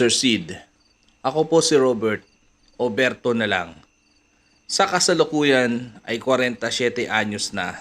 Sir Sid, ako po si Robert Oberto na lang. Sa kasalukuyan ay 47 anyos na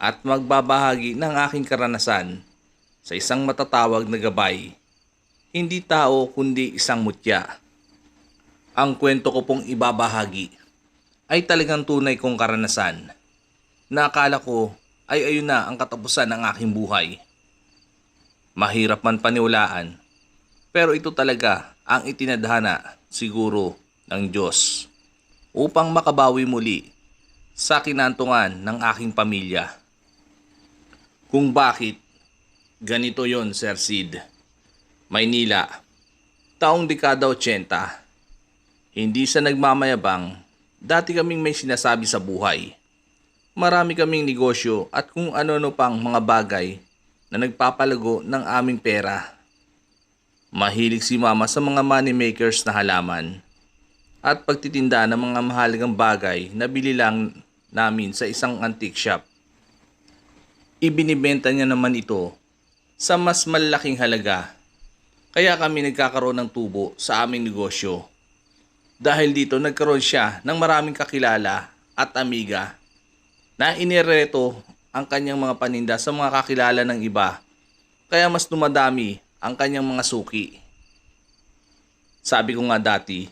at magbabahagi ng aking karanasan sa isang matatawag na gabay. Hindi tao kundi isang mutya. Ang kwento ko pong ibabahagi ay talagang tunay kong karanasan na akala ko ay ayun na ang katapusan ng aking buhay. Mahirap man paniwalaan, pero ito talaga ang itinadhana siguro ng Diyos upang makabawi muli sa kinantungan ng aking pamilya. Kung bakit, ganito yon Sir Sid. Maynila, taong dekada 80. Hindi sa nagmamayabang, dati kaming may sinasabi sa buhay. Marami kaming negosyo at kung ano-ano pang mga bagay na nagpapalago ng aming pera. Mahilig si mama sa mga money makers na halaman at pagtitinda ng mga mahalagang bagay na bili lang namin sa isang antique shop. Ibinibenta niya naman ito sa mas malaking halaga. Kaya kami nagkakaroon ng tubo sa aming negosyo. Dahil dito nagkaroon siya ng maraming kakilala at amiga na inireto ang kanyang mga paninda sa mga kakilala ng iba. Kaya mas dumadami ang kanyang mga suki. Sabi ko nga dati,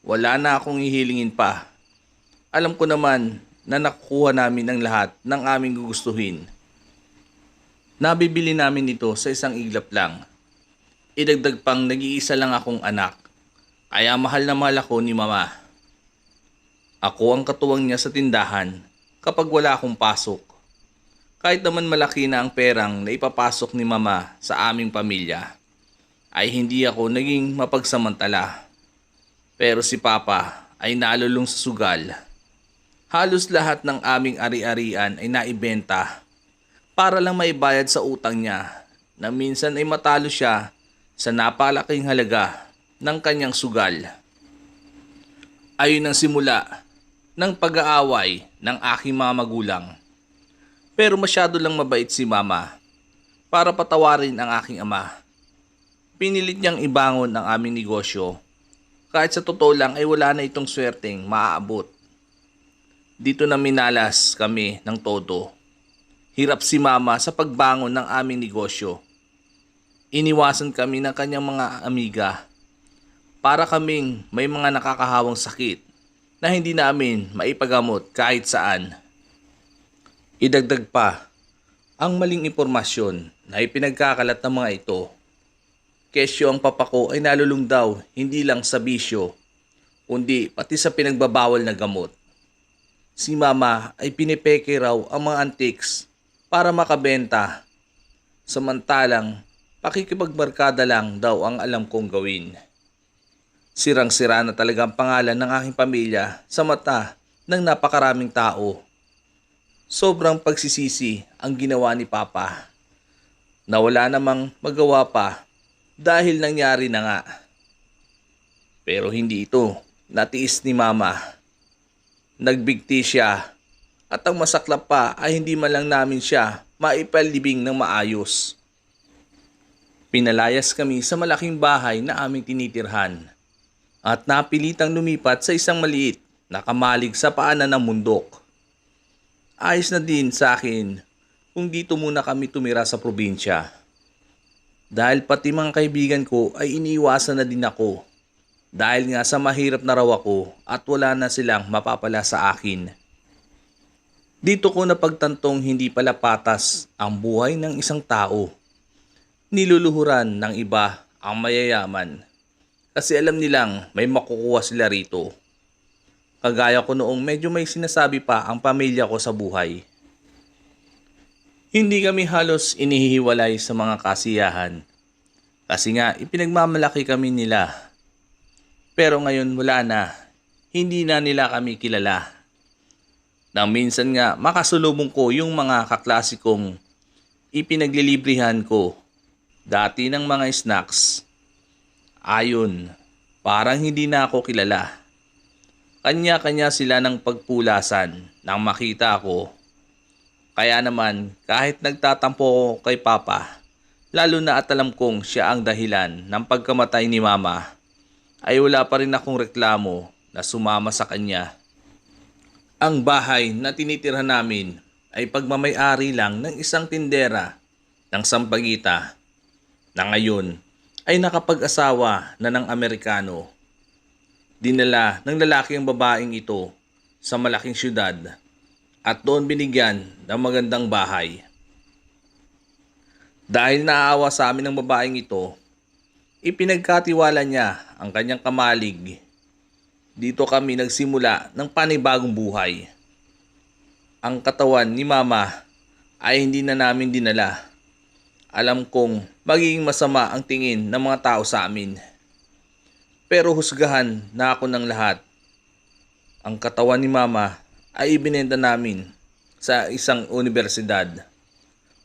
wala na akong hihilingin pa. Alam ko naman na nakukuha namin ang lahat ng aming gugustuhin. Nabibili namin ito sa isang iglap lang. Idagdag pang nag-iisa lang akong anak. Kaya mahal na mahal ako ni mama. Ako ang katuwang niya sa tindahan kapag wala akong pasok. Kahit naman malaki na ang perang na ipapasok ni mama sa aming pamilya, ay hindi ako naging mapagsamantala. Pero si Papa ay nalulung sa sugal. Halos lahat ng aming ari-arian ay naibenta para lang maibayad sa utang niya na minsan ay matalo siya sa napalaking halaga ng kanyang sugal. Ayun ang simula ng pag-aaway ng aking mga magulang. Pero masyado lang mabait si mama para patawarin ang aking ama. Pinilit niyang ibangon ang aming negosyo kahit sa totoo lang ay wala na itong swerteng maaabot. Dito na minalas kami ng todo. Hirap si mama sa pagbangon ng aming negosyo. Iniwasan kami ng kanyang mga amiga para kaming may mga nakakahawang sakit na hindi namin maipagamot kahit saan. Idagdag pa ang maling impormasyon na ipinagkakalat ng mga ito. Kesyo ang papa ko ay nalulung daw hindi lang sa bisyo, kundi pati sa pinagbabawal na gamot. Si mama ay pinipeke raw ang mga antiques para makabenta. Samantalang pakikipagbarkada lang daw ang alam kong gawin. Sirang-sira na talaga ang pangalan ng aking pamilya sa mata ng napakaraming tao. Sobrang pagsisisi ang ginawa ni Papa. Na wala namang magawa pa dahil nangyari na nga. Pero hindi ito natiis ni Mama. Nagbigti siya at ang masaklap pa ay hindi man lang namin siya maipalibing ng maayos. Pinalayas kami sa malaking bahay na aming tinitirhan at napilitang lumipat sa isang maliit na kamalig sa paanan ng mundok. Ayos na din sa akin kung dito muna kami tumira sa probinsya. Dahil pati mga kaibigan ko ay iniiwasan na din ako. Dahil nga sa mahirap na raw ako at wala na silang mapapala sa akin. Dito ko napagtantong hindi pala patas ang buhay ng isang tao. Niluluhuran ng iba ang mayayaman kasi alam nilang may makukuha sila rito. Kagaya ko noong medyo may sinasabi pa ang pamilya ko sa buhay. Hindi kami halos inihiwalay sa mga kasiyahan. Kasi nga ipinagmamalaki kami nila. Pero ngayon wala na. Hindi na nila kami kilala. Nang minsan nga makasulubong ko yung mga kaklasikong ipinaglilibrihan ko dati ng mga snacks Ayon, parang hindi na ako kilala. Kanya-kanya sila ng pagpulasan nang makita ko. Kaya naman, kahit nagtatampo ko kay Papa, Lalo na at alam kong siya ang dahilan ng pagkamatay ni mama ay wala pa rin akong reklamo na sumama sa kanya. Ang bahay na tinitirhan namin ay pagmamayari lang ng isang tindera ng Sampaguita na ngayon ay nakapag-asawa na ng Amerikano. Dinala ng lalaki ang babaeng ito sa malaking syudad at doon binigyan ng magandang bahay. Dahil naaawa sa amin ng babaeng ito, ipinagkatiwala niya ang kanyang kamalig. Dito kami nagsimula ng panibagong buhay. Ang katawan ni mama ay hindi na namin dinala. Alam kong magiging masama ang tingin ng mga tao sa amin. Pero husgahan na ako ng lahat. Ang katawan ni mama ay ibinenta namin sa isang universidad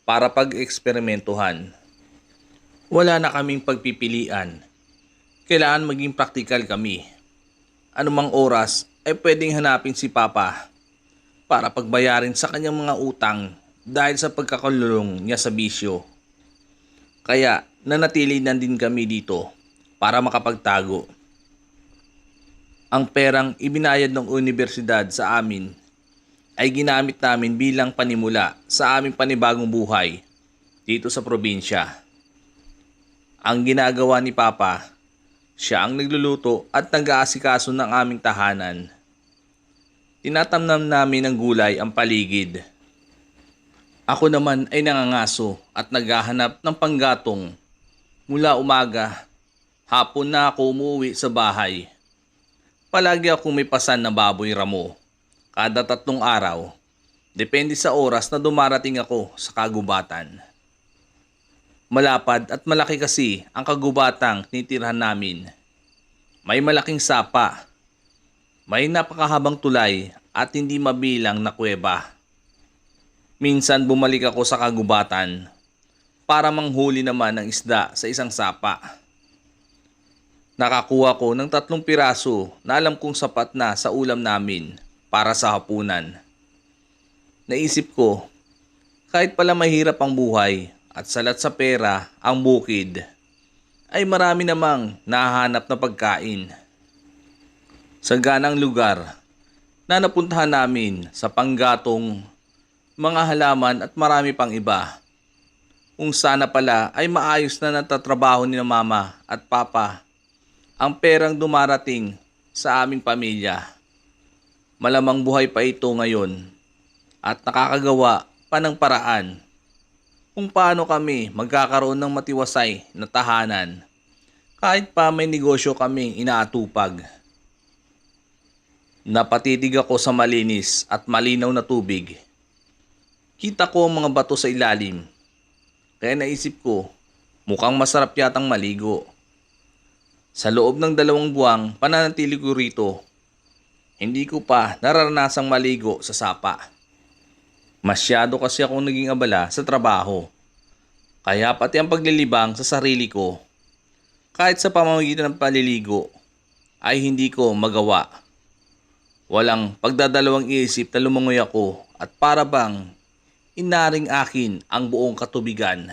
para pag-eksperimentuhan. Wala na kaming pagpipilian. Kailangan maging praktikal kami. Anumang oras ay pwedeng hanapin si Papa para pagbayarin sa kanyang mga utang dahil sa pagkakulong niya sa bisyo. Kaya nanatili na din kami dito para makapagtago. Ang perang ibinayad ng universidad sa amin ay ginamit namin bilang panimula sa aming panibagong buhay dito sa probinsya. Ang ginagawa ni Papa, siya ang nagluluto at nag-aasikaso ng aming tahanan. Tinatamnam namin ng gulay ang paligid. Ako naman ay nangangaso at naghahanap ng panggatong. Mula umaga, hapon na ako umuwi sa bahay. Palagi akong may pasan na baboy ramo kada tatlong araw. Depende sa oras na dumarating ako sa kagubatan. Malapad at malaki kasi ang kagubatang tinitirhan namin. May malaking sapa. May napakahabang tulay at hindi mabilang na kuweba. Minsan bumalik ako sa kagubatan para manghuli naman ng isda sa isang sapa. Nakakuha ko ng tatlong piraso na alam kong sapat na sa ulam namin para sa hapunan. Naisip ko, kahit pala mahirap ang buhay at salat sa pera ang bukid, ay marami namang nahanap na pagkain. Sa ganang lugar na napuntahan namin sa panggatong mga halaman at marami pang iba. Kung sana pala ay maayos na natatrabaho ni na mama at papa ang perang dumarating sa aming pamilya. Malamang buhay pa ito ngayon at nakakagawa pa ng paraan kung paano kami magkakaroon ng matiwasay na tahanan kahit pa may negosyo kaming inaatupag. Napatitig ako sa malinis at malinaw na tubig. Kita ko ang mga bato sa ilalim. Kaya naisip ko, mukhang masarap yatang maligo. Sa loob ng dalawang buwang pananatili ko rito, hindi ko pa naranasang maligo sa sapa. Masyado kasi akong naging abala sa trabaho. Kaya pati ang paglilibang sa sarili ko, kahit sa pamamagitan ng paliligo, ay hindi ko magawa. Walang pagdadalawang isip na lumangoy ako at para bang inaring akin ang buong katubigan.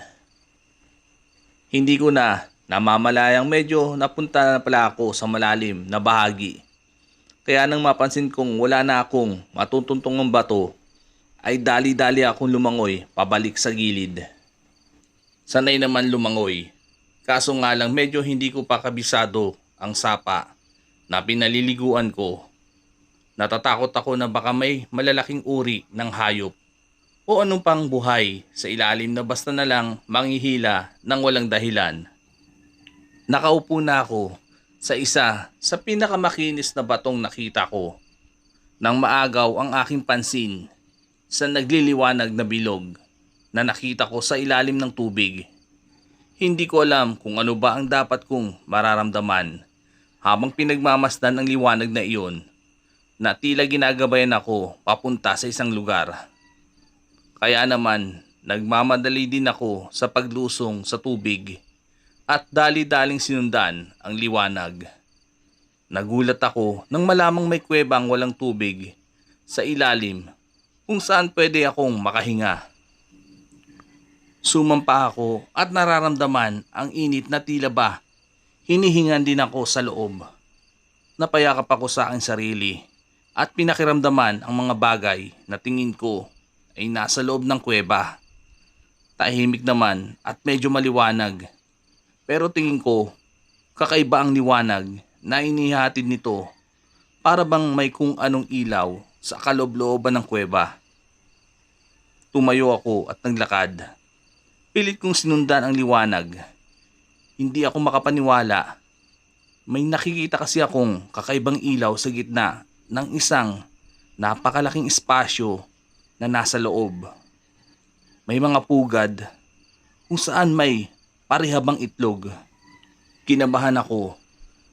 Hindi ko na namamalayang medyo napunta na pala ako sa malalim na bahagi. Kaya nang mapansin kong wala na akong matutuntong ng bato, ay dali-dali akong lumangoy pabalik sa gilid. Sanay naman lumangoy, kaso nga lang medyo hindi ko pa kabisado ang sapa na pinaliliguan ko. Natatakot ako na baka may malalaking uri ng hayop o anong pang buhay sa ilalim na basta na lang manghihila ng walang dahilan. Nakaupo na ako sa isa sa pinakamakinis na batong nakita ko. Nang maagaw ang aking pansin sa nagliliwanag na bilog na nakita ko sa ilalim ng tubig. Hindi ko alam kung ano ba ang dapat kong mararamdaman habang pinagmamasdan ang liwanag na iyon na tila ginagabayan ako papunta sa isang lugar. Kaya naman, nagmamadali din ako sa paglusong sa tubig at dali-daling sinundan ang liwanag. Nagulat ako nang malamang may kuwebang walang tubig sa ilalim kung saan pwede akong makahinga. Sumampa ako at nararamdaman ang init na tila ba hinihingan din ako sa loob. Napayakap ako sa aking sarili at pinakiramdaman ang mga bagay na tingin ko ay nasa loob ng kuweba. Tahimik naman at medyo maliwanag. Pero tingin ko, kakaiba ang liwanag na inihatid nito para bang may kung anong ilaw sa kaloob-looban ng kuweba. Tumayo ako at naglakad. Pilit kong sinundan ang liwanag. Hindi ako makapaniwala. May nakikita kasi akong kakaibang ilaw sa gitna ng isang napakalaking espasyo na nasa loob. May mga pugad kung saan may parihabang itlog. Kinabahan ako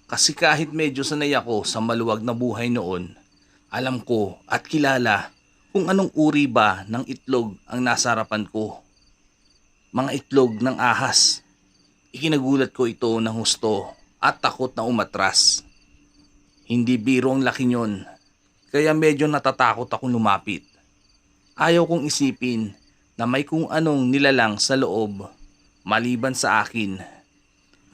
kasi kahit medyo sanay ako sa maluwag na buhay noon, alam ko at kilala kung anong uri ba ng itlog ang nasa harapan ko. Mga itlog ng ahas. Ikinagulat ko ito ng husto at takot na umatras. Hindi biro ang laki nyon, kaya medyo natatakot akong lumapit. Ayaw kong isipin na may kung anong nilalang sa loob maliban sa akin.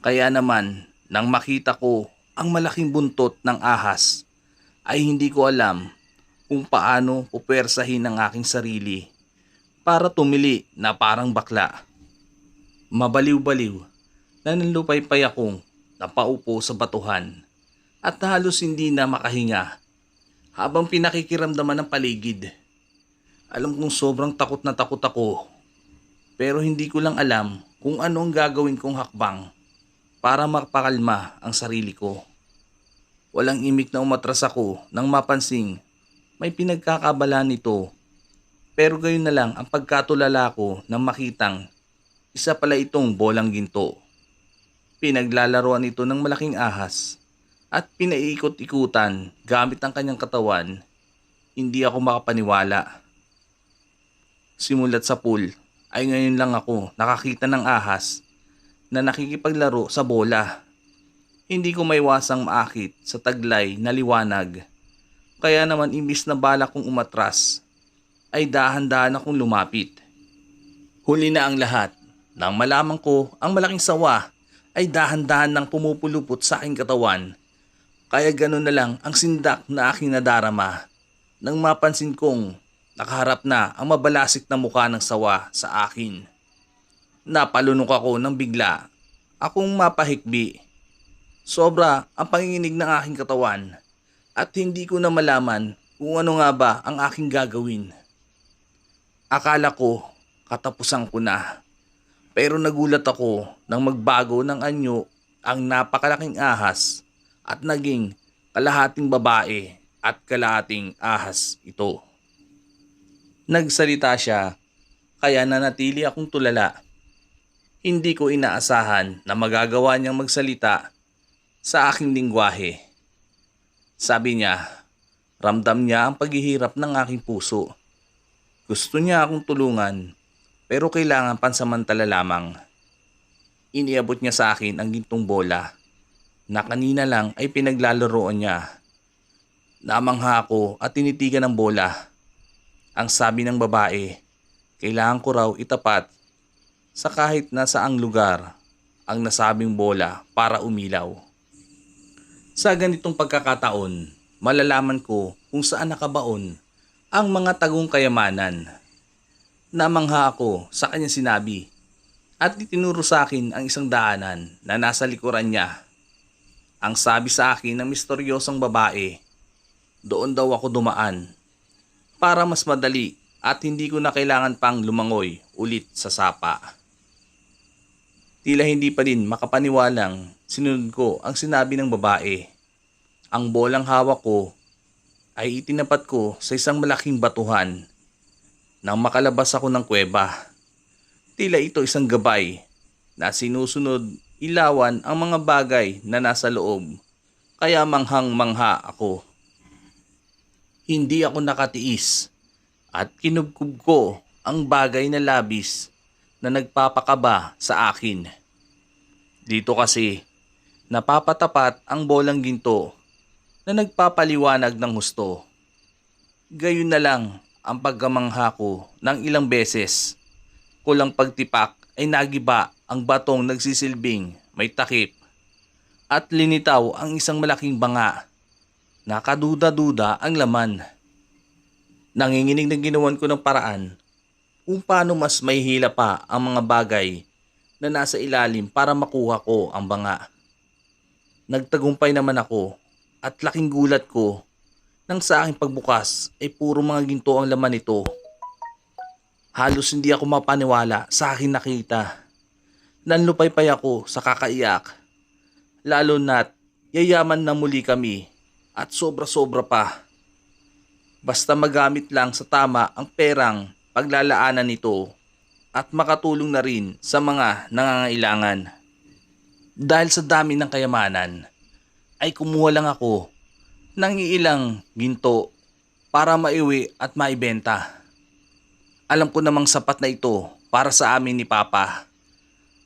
Kaya naman, nang makita ko ang malaking buntot ng ahas, ay hindi ko alam kung paano pupersahin ang aking sarili para tumili na parang bakla. Mabaliw-baliw na nanlupaypay akong napaupo sa batuhan at halos hindi na makahinga habang pinakikiramdaman ng paligid. Alam kong sobrang takot na takot ako pero hindi ko lang alam kung ano ang gagawin kong hakbang para mapakalma ang sarili ko. Walang imik na umatras ako nang mapansing may pinagkakabala nito. Pero gayon na lang ang pagkatulala ko nang makitang isa pala itong bolang ginto. Pinaglalaroan ito ng malaking ahas at pinaiikot-ikutan gamit ang kanyang katawan. Hindi ako makapaniwala. Simulat sa pool ay ngayon lang ako nakakita ng ahas na nakikipaglaro sa bola. Hindi ko maiwasang maakit sa taglay na liwanag. Kaya naman imbis na bala kong umatras, ay dahan-dahan akong lumapit. Huli na ang lahat. Nang malaman ko ang malaking sawa ay dahan-dahan nang pumupulupot sa aking katawan. Kaya gano'n na lang ang sindak na aking nadarama. Nang mapansin kong nakaharap na ang mabalasik na mukha ng sawa sa akin. Napalunok ako ng bigla. Akong mapahikbi. Sobra ang panginginig ng aking katawan at hindi ko na malaman kung ano nga ba ang aking gagawin. Akala ko katapusan ko na. Pero nagulat ako nang magbago ng anyo ang napakalaking ahas at naging kalahating babae at kalahating ahas ito. Nagsalita siya kaya nanatili akong tulala. Hindi ko inaasahan na magagawa niyang magsalita sa aking lingwahe. Sabi niya, ramdam niya ang paghihirap ng aking puso. Gusto niya akong tulungan pero kailangan pansamantala lamang. Iniabot niya sa akin ang gintong bola na kanina lang ay pinaglalaroan niya. Namangha ako at tinitigan ng bola. Ang sabi ng babae, kailangan ko raw itapat sa kahit na saang lugar ang nasabing bola para umilaw. Sa ganitong pagkakataon, malalaman ko kung saan nakabaon ang mga tagong kayamanan. Namangha ako sa kanyang sinabi at itinuro sa akin ang isang daanan na nasa likuran niya. Ang sabi sa akin ng misteryosong babae, doon daw ako dumaan para mas madali at hindi ko na kailangan pang lumangoy ulit sa sapa. Tila hindi pa din makapaniwalang sinunod ko ang sinabi ng babae. Ang bolang hawak ko ay itinapat ko sa isang malaking batuhan. Nang makalabas ako ng kuweba, tila ito isang gabay na sinusunod ilawan ang mga bagay na nasa loob. Kaya manghang-mangha ako. Hindi ako nakatiis at kinubkub ko ang bagay na labis na nagpapakaba sa akin. Dito kasi, napapatapat ang bolang ginto na nagpapaliwanag ng husto. Gayon na lang ang pagkamangha ko ng ilang beses kulang pagtipak ay nagiba ang batong nagsisilbing may takip at linitaw ang isang malaking banga. Nakaduda-duda ang laman. Nanginginig na ginawan ko ng paraan kung paano mas may hila pa ang mga bagay na nasa ilalim para makuha ko ang banga. Nagtagumpay naman ako at laking gulat ko nang sa aking pagbukas ay puro mga ginto ang laman nito. Halos hindi ako mapaniwala sa aking nakita. Nanlupaypay ako sa kakaiyak. Lalo na't yayaman na muli kami at sobra-sobra pa. Basta magamit lang sa tama ang perang paglalaanan nito at makatulong na rin sa mga nangangailangan. Dahil sa dami ng kayamanan, ay kumuha lang ako ng ilang ginto para maiwi at maibenta. Alam ko namang sapat na ito para sa amin ni Papa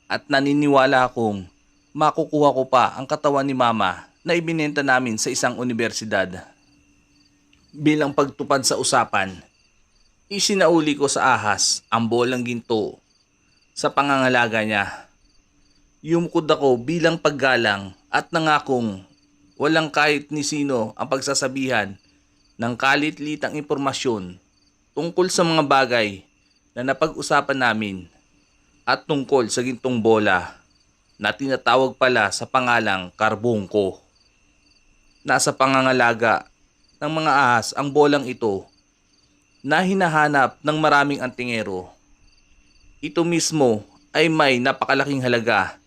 at naniniwala akong makukuha ko pa ang katawan ni Mama na ibinenta namin sa isang universidad. Bilang pagtupad sa usapan, isinauli ko sa ahas ang bolang ginto sa pangangalaga niya. Yumukod ako bilang paggalang at nangakong walang kahit ni sino ang pagsasabihan ng kalit-litang impormasyon tungkol sa mga bagay na napag-usapan namin at tungkol sa gintong bola na tinatawag pala sa pangalang karbungko. Nasa pangangalaga ng mga ahas ang bolang ito na hinahanap ng maraming antingero. Ito mismo ay may napakalaking halaga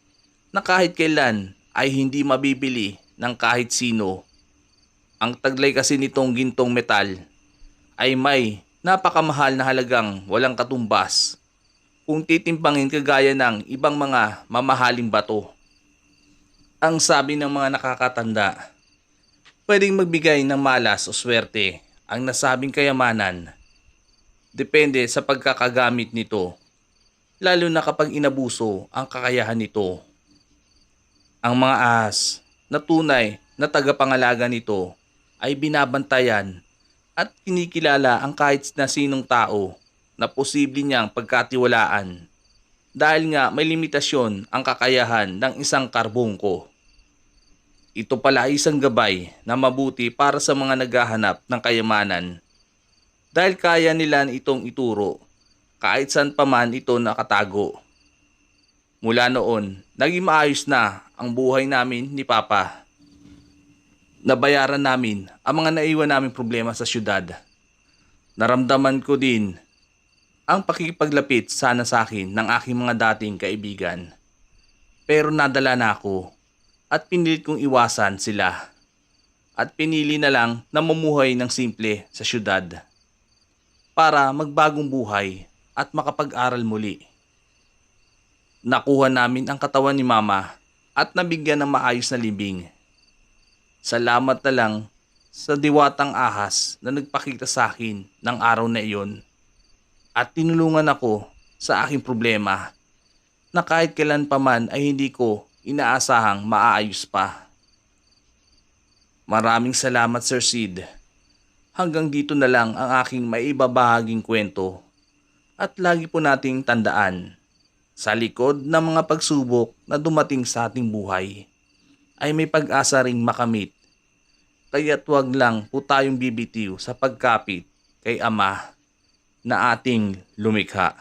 na kahit kailan ay hindi mabibili ng kahit sino. Ang taglay kasi nitong gintong metal ay may napakamahal na halagang walang katumbas kung titimpangin kagaya ng ibang mga mamahaling bato. Ang sabi ng mga nakakatanda, pwedeng magbigay ng malas o swerte ang nasabing kayamanan. Depende sa pagkakagamit nito, lalo na kapag inabuso ang kakayahan nito. Ang mga ahas na tunay na tagapangalaga nito ay binabantayan at kinikilala ang kahit na sinong tao na posible niyang pagkatiwalaan dahil nga may limitasyon ang kakayahan ng isang karbungko. Ito pala ay isang gabay na mabuti para sa mga naghahanap ng kayamanan dahil kaya nila itong ituro kahit saan pa man ito nakatago. Mula noon, naging maayos na ang buhay namin ni Papa. Nabayaran namin ang mga naiwan naming problema sa syudad. Naramdaman ko din ang pakikipaglapit sana sa akin ng aking mga dating kaibigan. Pero nadala na ako at pinilit kong iwasan sila. At pinili na lang na mamuhay ng simple sa syudad para magbagong buhay at makapag-aral muli. Nakuha namin ang katawan ni Mama at nabigyan ng maayos na libing. Salamat na lang sa diwatang ahas na nagpakita sa akin ng araw na iyon at tinulungan ako sa aking problema na kahit kailan pa man ay hindi ko inaasahang maaayos pa. Maraming salamat Sir Sid. Hanggang dito na lang ang aking maibabahaging kwento at lagi po nating tandaan sa likod ng mga pagsubok na dumating sa ating buhay ay may pag-asa ring makamit. Kaya't wag lang po tayong bibitiw sa pagkapit kay Ama na ating lumikha.